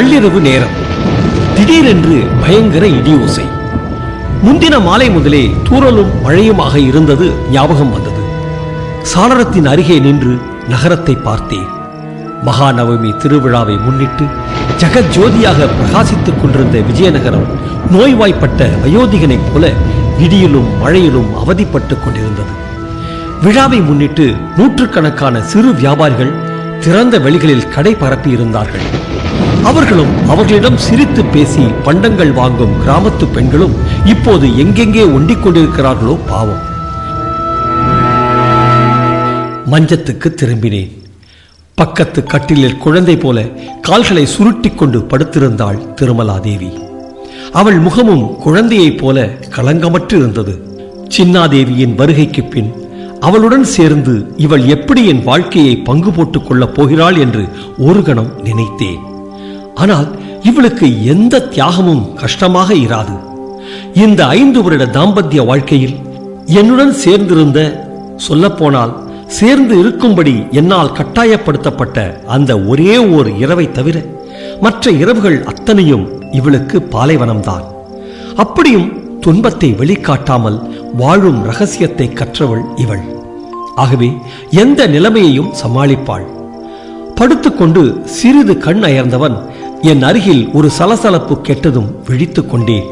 நள்ளிரவு நேரம். திடீரென்று பயங்கர இடி ஓசை. முந்தின மாலை முதலே தூறலும் மழையுமாக இருந்தது ஞாபகம் வந்தது. சாளரத்தின் அருகே நின்று நகரத்தை பார்த்தேன். மகாநவமி திருவிழாவை முன்னிட்டு ஜெகஜோதியாக பிரகாசித்துக் கொண்டிருந்த விஜயநகரம் நோய்வாய்ப்பட்ட வயோதிகனைப் போல இடியிலும் மழையிலும் அவதிப்பட்டுக் கொண்டிருந்தது. விழாவை முன்னிட்டு நூற்றுக்கணக்கான சிறு வியாபாரிகள் திறந்த வெளிகளில் கடை பரப்பி இருந்தார்கள் அவர்களும் அவர்களிடம் சிரித்து பேசி பண்டங்கள் வாங்கும் கிராமத்து பெண்களும் இப்போது எங்கெங்கே ஒண்டிக் கொண்டிருக்கிறார்களோ பாவம். மஞ்சத்துக்கு திரும்பினேன். பக்கத்து கட்டிலில் குழந்தை போல கால்களை சுருட்டிக் கொண்டு படுத்திருந்தாள் திருமலாதேவி அவள் முகமும் குழந்தையைப் போல களங்கமற்று இருந்தது சின்னாதேவியின் வருகைக்கு பின் அவளுடன் சேர்ந்து இவள் எப்படி என் வாழ்க்கையை பங்கு போட்டுக் கொள்ளப் போகிறாள் என்று ஒரு கணம் நினைத்தேன். ஆனால் இவளுக்கு எந்த தியாகமும் கஷ்டமாக இராது. இந்த ஐந்து வருட தாம்பத்திய வாழ்க்கையில் என்னுடன் சேர்ந்திருந்த சொல்லப்போனால் சேர்ந்து இருக்கும்படி என்னால் கட்டாயப்படுத்தப்பட்ட அந்த ஒரே ஓர் இரவை தவிர மற்ற இரவுகள் அத்தனையும் இவளுக்கு பாலைவனம்தான். அப்படியும் துன்பத்தை வெளிக்காட்டாமல் வாழும் ரகசியத்தை கற்றவள் இவள். ஆகவே எந்த நிலைமையையும் சமாளிப்பாள். படுத்துக்கொண்டு சிறிது கண் அயர்ந்தவன் என் அருகில் ஒரு சலசலப்பு கெட்டதும் விழித்துக் கொண்டேன்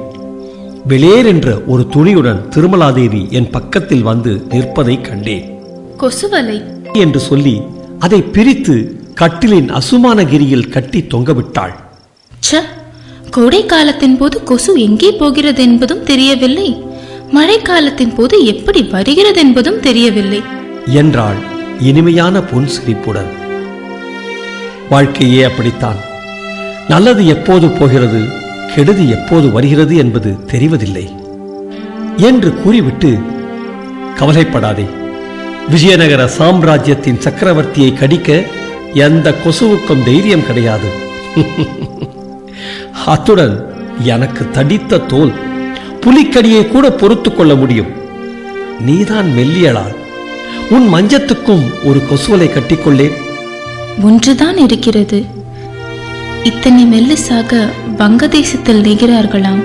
வெளியேர் என்ற ஒரு துணியுடன் திருமலாதேவி என் பக்கத்தில் வந்து நிற்பதை கண்டேன். கொசுவலை. என்று சொல்லி அதை பிரித்து கட்டிலின் அசுமானகிரியில் கட்டி தொங்கவிட்டாள். ச்ச! கோடை காலத்தின் போது கொசு எங்கே போகிறது என்பதும் தெரியவில்லை. மழைக்காலத்தின் போது எப்படி வருகிறது என்பதும் தெரியவில்லை. என்றாள் இனிமையான பொன் சிரிப்புடன். வாழ்க்கையே அப்படித்தான். நல்லது எப்போது போகிறது கெடுதி எப்போது வருகிறது என்பது தெரிவதில்லை. என்று கூறிவிட்டு கவலைப்படாதே. விஜயநகர சாம்ராஜ்யத்தின் சக்கரவர்த்தியை கடிக்க எந்த கொசுவுக்கும் தைரியம் கிடையாது. அத்துடன் எனக்கு தடித்த தோல் புலிக்கடியை கூட பொறுத்து கொள்ள முடியும். நீதான் மெல்லியலால் உன் மஞ்சத்துக்கும் ஒரு கொசுவலை கட்டிக்கொள்ளேன். ஒன்றுதான் இருக்கிறது. இத்தனை மெல்லிசாக வங்கதேசத்தில் நெய்கிறார்களாம்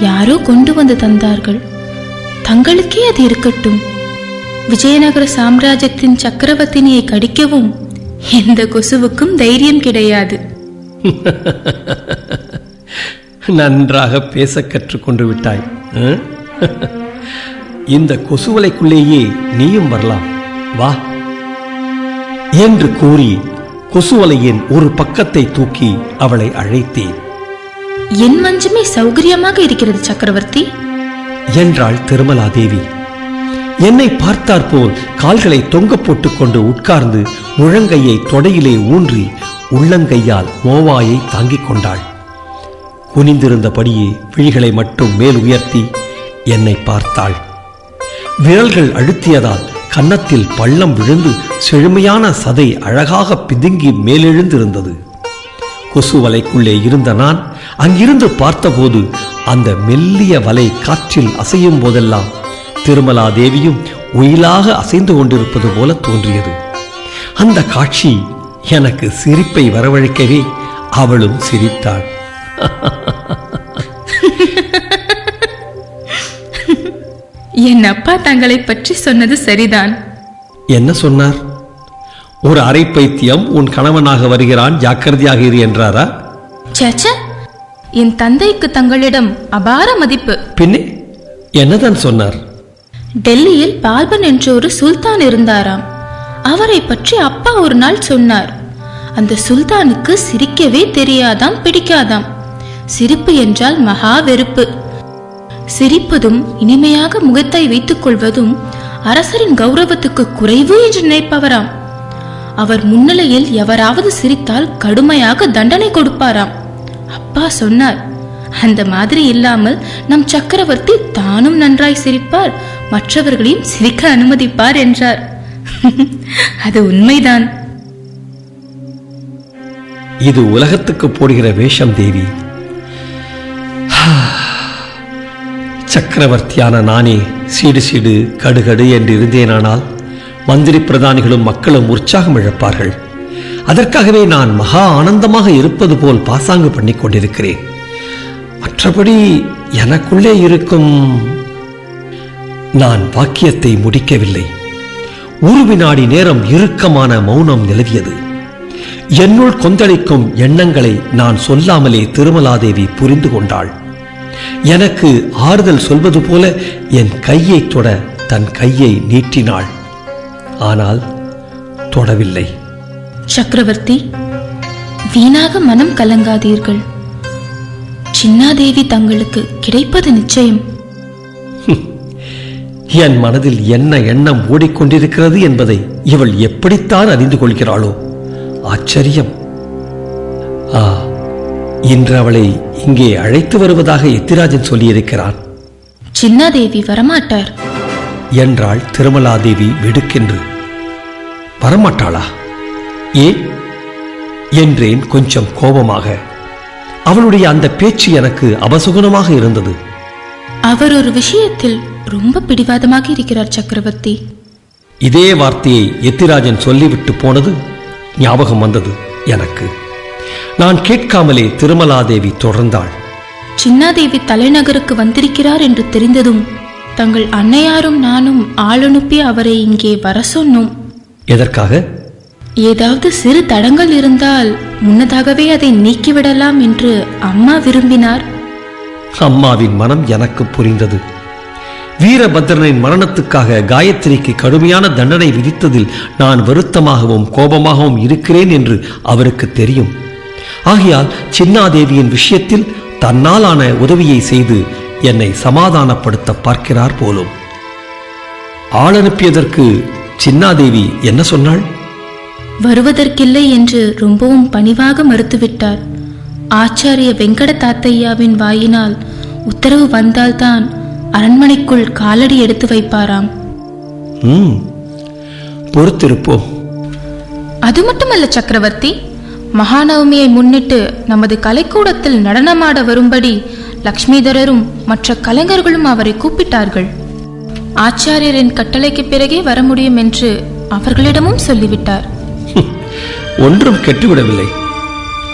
யாரோ கொண்டு வந்து தந்தார்கள். தங்களுக்கே அது இருக்கட்டும். விஜயநகர சாம்ராஜ்யத்தின் சக்கரவர்த்தினியை கடிக்கவும் எந்த கொசுவுக்கும் தைரியம் கிடையாது. நன்றாக பேச கற்றுக்கொண்டு விட்டாய் இந்த கொசுவலைக்குள்ளேயே நீயும் வரலாம். வா. என்று கூறி கொசுவலையின் ஒரு பக்கத்தை தூக்கி அவளை அழைத்தேன். என் மஞ்சமே சௌகரியமாக இருக்கிறது சக்கரவர்த்தி. என்றாள் திருமலாதேவி என்னை பார்த்தாற்போல் கால்களை தொங்க போட்டுக்கொண்டு உட்கார்ந்து முழங்கையை தொடையிலே ஊன்றி உள்ளங்கையால் மோவாயை தாங்கிக் கொண்டாள். குனிந்திருந்தபடியே விழிகளை மட்டும் மேல் உயர்த்தி என்னை பார்த்தாள். விரல்கள் அழுத்தியதால் கன்னத்தில் பள்ளம் விழுந்து செழுமையான சதை அழகாக பிதுங்கி மேலெழுந்திருந்தது. கொசு வலைக்குள்ளே இருந்த நான் அங்கிருந்து பார்த்தபோது அந்த மெல்லிய வலை காற்றில் அசையும் போதெல்லாம் திருமலா தேவியும் ஒயிலாக அசைந்து கொண்டிருப்பது போல தோன்றியது. அந்த காட்சி எனக்கு சிரிப்பை வரவழைக்கவே அவளும் சிரித்தாள். என் அப்பா தங்களை பற்றி சொன்னது சரிதான். என்ன சொன்னார்? ஒரு அரை பைத்தியம் உன் கணவனாக வருகிறான் ஜாக்கிரதையாக இரு என்றாரா? சேச்ச என் தந்தைக்கு தங்களிடம் அபார மதிப்பு. பின்னே என்னதான் சொன்னார்? டெல்லியில் பால்பன் என்ற ஒரு சுல்தான் இருந்தாராம். அவரை பற்றி அப்பா ஒரு நாள் சொன்னார். அந்த சுல்தானுக்கு சிரிக்கவே தெரியாதாம் பிடிக்காதாம். சிரிப்பு என்றால் மகா வெறுப்பு. சிரிப்பதும் இனிமையாக முகத்தை வைத்துக் கொள்வதும் அரசரின் கௌரவத்துக்கு குறைவு என்று நினைப்பவராம். அவர் முன்னிலையில் எவராவது சிரித்தால் கடுமையாக தண்டனை கொடுப்பாராம். அப்பா சொன்னார் அந்த மாதிரி இல்லாமல் நம் சக்கரவர்த்தி தானும் நன்றாய் சிரிப்பார் மற்றவர்களையும் சிரிக்க அனுமதிப்பார் என்றார். அது உண்மைதான். இது உலகத்துக்கு போடுகிற வேஷம் தேவி. சக்கரவர்த்தியான நானே சீடு சீடு கடுகடு என்று இருந்தேனானால் மந்திரி பிரதானிகளும் மக்களும் உற்சாகம் இழப்பார்கள். அதற்காகவே நான் மகா ஆனந்தமாக இருப்பது போல் பாசாங்கு பண்ணிக் கொண்டிருக்கிறேன். மற்றபடி எனக்குள்ளே இருக்கும் நான் வாக்கியத்தை முடிக்கவில்லை. ஒரு வினாடி நேரம் இறுக்கமான மௌனம் நிலவியது. என்னுள் கொந்தளிக்கும் எண்ணங்களை நான் சொல்லாமலே திருமலாதேவி புரிந்து கொண்டாள். எனக்கு ஆறுதல் சொல்வது போல என் கையை தொட தன் கையை நீட்டினாள். ஆனால் தொடவில்லை. சக்கரவர்த்தி வீணாக மனம் கலங்காதீர்கள். சின்னாதேவி தங்களுக்கு கிடைப்பது நிச்சயம். என் மனதில் என்ன எண்ணம் ஓடிக்கொண்டிருக்கிறது என்பதை இவள் எப்படித்தான் அறிந்து கொள்கிறாளோ? ஆச்சரியம். இன்று அவளை இங்கே அழைத்து வருவதாக எத்திராஜன் சொல்லியிருக்கிறான். சின்னாதேவி வரமாட்டார். என்றாள் திருமலாதேவி வெடுக்கென்று. வரமாட்டாளா? ஏன் என்றேன் கொஞ்சம் கோபமாக. அவளுடைய அந்த பேச்சு எனக்கு அபசுகுணமாக இருந்தது. அவர் ஒரு விஷயத்தில் ரொம்ப பிடிவாதமாக இருக்கிறார் சக்கரவர்த்தி. இதே வார்த்தையை எத்திராஜன் சொல்லிவிட்டு போனது ஞாபகம் வந்தது எனக்கு. நான் கேட்காமலே திருமலாதேவி தொடர்ந்தாள். சின்னாதேவி தலைநகருக்கு வந்திருக்கிறார் என்று தெரிந்ததும் தங்கள் அன்னையாரும் நானும் ஆளனுப்பி அவரை இங்கே வர சொன்னோம். எதற்காக? ஏதாவது சிறு தடங்கள் இருந்தால் முன்னதாகவே அதை நீக்கிவிடலாம் என்று அம்மா விரும்பினார். அம்மாவின் மனம் எனக்கு புரிந்தது. வீரபத்ரனின் மரணத்துக்காக காயத்ரிக்கு கடுமையான தண்டனை விதித்ததில் நான் வருத்தமாகவும் கோபமாகவும் இருக்கிறேன் என்று அவருக்கு தெரியும். ஆகையால் சின்னாதேவியின் விஷயத்தில் தன்னாலான உதவியை செய்து என்னை சமாதானப்படுத்த பார்க்கிறார் போலும். ஆள் அனுப்பியதற்கு சின்னாதேவி என்ன சொன்னாள்? வருவதற்கில்லை என்று ரொம்பவும் பணிவாக மறுத்துவிட்டார். ஆச்சாரிய வெங்கட தாத்தையாவின் வாயினால் உத்தரவு வந்தால்தான் அரண்மனைக்குள் காலடி எடுத்து வைப்பாராம். பொறுத்திருப்போம். அது மட்டுமல்ல சக்கரவர்த்தி. மகாநவமியை முன்னிட்டு நமது கலைக்கூடத்தில் நடனமாட வரும்படி லக்ஷ்மிதரரும் மற்ற கலைஞர்களும் அவரை கூப்பிட்டார்கள். ஆச்சாரியரின் கட்டளைக்கு பிறகே வர முடியும் என்று அவர்களிடமும் சொல்லிவிட்டார். ஒன்றும் கெட்டுவிடவில்லை.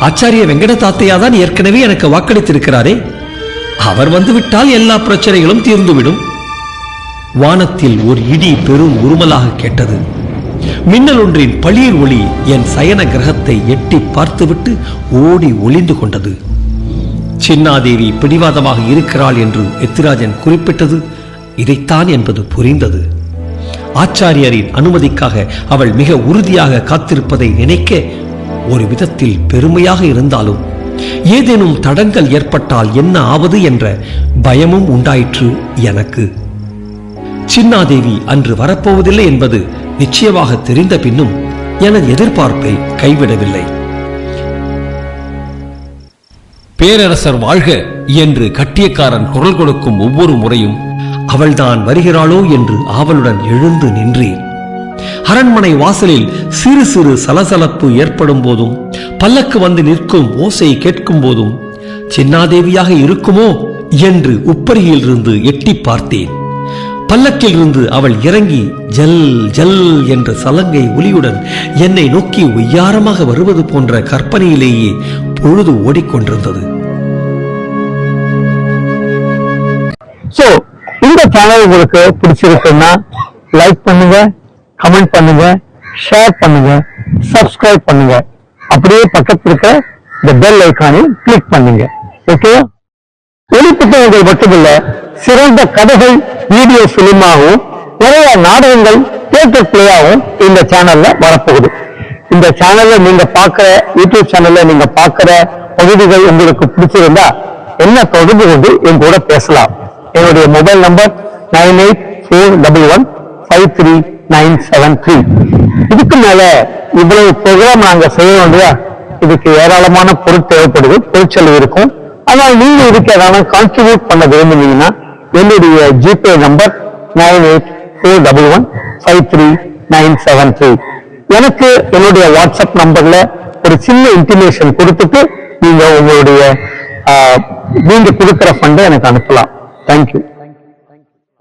ஆச்சாரிய வெங்கட தாத்தையா தான் ஏற்கனவே எனக்கு வாக்களித்திருக்கிறாரே. அவர் வந்துவிட்டால் எல்லா பிரச்சனைகளும் தீர்ந்துவிடும். வானத்தில் ஒரு இடி பெரும் உருமலாக கேட்டது. மின்னல் ஒன்றின் பளிர் ஒளி என் சயன கிரகத்தை எட்டி பார்த்துவிட்டு ஓடி ஒளிந்து கொண்டது. சின்னாதேவி பிடிவாதமாக இருக்கிறாள் என்று எத்திராஜன் குறிப்பிட்டது இதைத்தான் என்பது புரிந்தது. ஆச்சாரியரின் அனுமதிக்காக அவள் மிக உறுதியாக காத்திருப்பதை நினைக்க ஒரு விதத்தில் பெருமையாக இருந்தாலும் ஏதேனும் தடங்கள் ஏற்பட்டால் என்ன ஆவது என்ற பயமும் உண்டாயிற்று எனக்கு. சின்னாதேவி அன்று வரப்போவதில்லை என்பது நிச்சயமாக தெரிந்த பின்னும் எனது எதிர்பார்ப்பை கைவிடவில்லை. பேரரசர் வாழ்க என்று கட்டியக்காரன் குரல் கொடுக்கும் ஒவ்வொரு முறையும் அவள்தான் வருகிறாளோ? என்று ஆவலுடன் எழுந்து நின்றேன். அரண்மனை வாசலில் சிறு சிறு சலசலப்பு ஏற்படும் போதும் பல்லக்கு வந்து நிற்கும் ஓசை கேட்கும் போதும் சின்னாதேவியாக இருக்குமோ? என்று உப்பரியிலிருந்து எட்டி பார்த்தேன். பல்லக்கிலிருந்து அவள் இறங்கி ஜல் ஜல் என்ற சலங்கை ஒலியுடன் என்னை நோக்கி ஒய்யாரமாக வருவது போன்ற கற்பனையிலேயே பொழுது ஓடிக்கொண்டிருந்தது. சோ இந்த சேனல் உங்களுக்கு பிடிச்சிருக்குன்னா லைக் பண்ணுங்க கமெண்ட் பண்ணுங்க ஷேர் பண்ணுங்க சப்ஸ்கிரைப் பண்ணுங்க. அப்படியே பக்கத்துல இருக்க இந்த பெல் ஐக்கானையும் கிளிக் பண்ணுங்க. ஓகே ஒளி புத்தகங்கள் மட்டுமில்ல சிறந்த கதைகள் வீடியோ பிலிமாகவும் நிறைய நாடகங்கள் தியேட்டர் பிளேயாகவும் இந்த சேனல்ல வரப்போகுது. இந்த சேனல்ல நீங்க பார்க்கிற யூடியூப் சேனல்ல நீங்க பார்க்கிற பகுதிகள் உங்களுக்கு பிடிச்சிருந்தா என்ன தொடர்பு கொண்டு என் கூட பேசலாம். என்னுடைய mobile number nine eight four double one five three nine seven three இதுக்கு மேல இவ்வளவு ப்ரோக்ராம் நாங்க செய்ய இல்லையா? இதுக்கு ஏராளமான பொருள் தேவைப்படுது பொருட்செலவு இருக்கும். ஆனால் நீங்க இதுக்கு ஏதாவது கான்ட்ரிபியூட் பண்ண விரும்புனீங்கன்னா என்னுடைய GPay number nine eight four double one five three nine seven three. எனக்கு என்னுடைய வாட்ஸ்அப் நம்பர்ல ஒரு சின்ன இன்டிமேஷன் கொடுத்துட்டு நீங்க உங்களுடைய நீங்க கொடுக்குற ஃபண்டை எனக்கு அனுப்பலாம். தேங்க்யூ